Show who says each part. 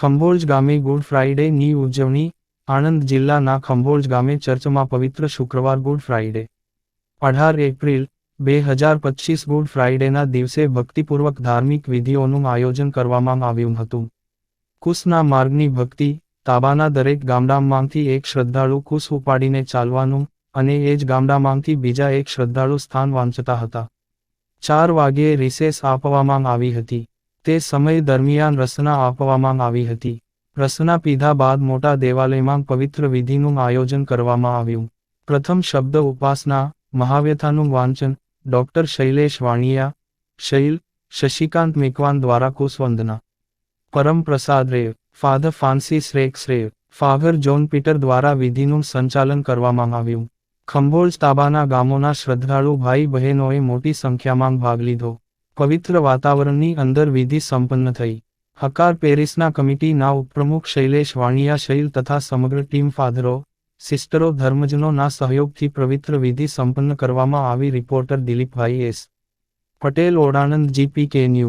Speaker 1: ખંભોળજ ગામે ગુડ ફ્રાઇડેની ઉજવણી, આણંદ જિલ્લાના ખંભોળજ ગામે ચર્ચમાં પવિત્ર શુક્રવાર ગુડ ફ્રાઇડે. અઢાર એપ્રિલ, બે હજાર પચીસ ગુડ ફ્રાઇડેના દિવસે ભક્તિપૂર્વક ધાર્મિક વિધિઓનું આયોજન કરવામાં આવ્યું હતું. કુસના માર્ગની ભક્તિ, તાબાના દરેક ગામડામાંથી એક શ્રદ્ધાળુ કુસ ઉપાડીને ચાલવાનું અને એ જ ગામડામાંથી બીજા એક શ્રદ્ધાળુ સ્થાન વાંચતા હતા. ચાર વાગ્યે રિસેસ આપવામાં આવી હતી. તે સમય દરમિયાન રસના આપવામાં આવી હતી. રસના પીધા બાદ મોટા દેવાલયમાં પવિત્ર વિધિનું આયોજન કરવામાં આવ્યું. પ્રથમ શબ્દ ઉપાસના, મહાવ્યથાનું વાંચન, ડોક્ટર શૈલેષ વાણિયા, શૈલ, શશિકાંત મેકવાન દ્વારા કુશવંદના પરમ પ્રસાદ Rev Father Francis Rex Rev Father John Peter દ્વારા વિધિનું સંચાલન કરવામાં આવ્યું. ખંભોળ તાબાના ગામોના શ્રદ્ધાળુ ભાઈ બહેનોએ મોટી સંખ્યામાં ભાગ લીધો. પવિત્ર વાતાવરણની અંદર વિધિ સંપન્ન થઈ. હકાર પેરિસના કમિટીના ઉપપ્રમુખ શૈલેષ વાણિયા શૈલ તથા સમગ્ર ટીમ ફાધરો, સિસ્ટરો ધર્મજનોના સહયોગથી પવિત્ર વિધિ સંપન્ન કરવામાં આવી રિપોર્ટર દિલીપભાઈ એસ. પટેલ ઓડાનંદ જીપી કે ન્યૂઝ.